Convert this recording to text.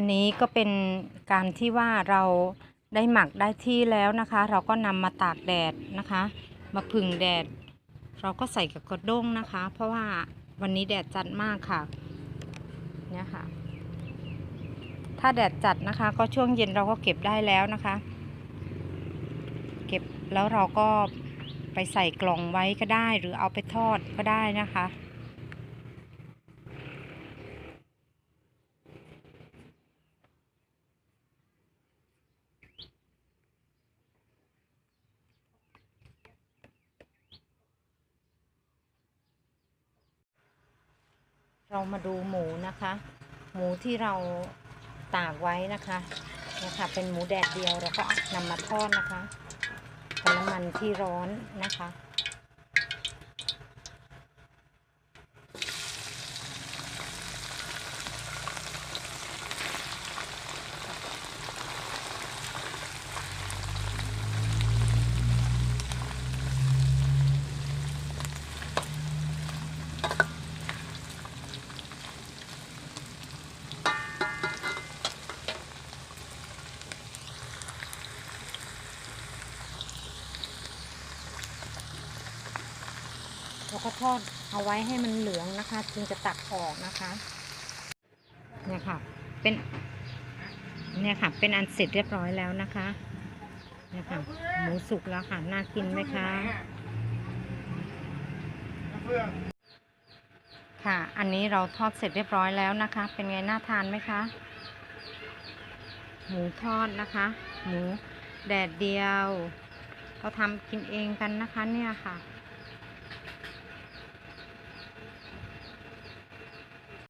อันนี้ก็เป็นการที่ว่าเราได้หมักได้ที่แล้วนะคะ เราก็นำมาตากแดดนะคะ มาผึ่งแดด เราก็ใส่กับกระด้งนะคะ เพราะว่าวันนี้แดดจัดมากค่ะเนี่ยค่ะ ถ้าแดดจัดนะคะ ก็ช่วงเย็นเราก็เก็บได้แล้วนะคะ เก็บแล้วเราก็ไปใส่กล่องไว้ก็ได้ หรือเอาไปทอดก็ได้นะคะ เรามาดูหมูนะคะ หมูที่เราตากไว้นะคะนะคะเป็นหมูแดดเดียวเราก็นำมาทอดนะคะกับน้ำมันที่ร้อนนะคะ เราก็ทอดเอาไว้ให้มันเหลืองนะคะ จึงจะตักออกนะคะเนี่ยค่ะเป็นเนี่ยค่ะ เป็นอันเสร็จเรียบร้อยแล้วนะคะเนี่ยค่ะหมูสุกแล้วค่ะน่ากินไหมคะค่ะ อันนี้เราทอดเสร็จเรียบร้อยแล้วนะคะ เป็นไงน่าทานไหมคะ หมูทอดนะคะ หมูแดดเดียว เราทำกินเองกันนะคะเนี่ยค่ะ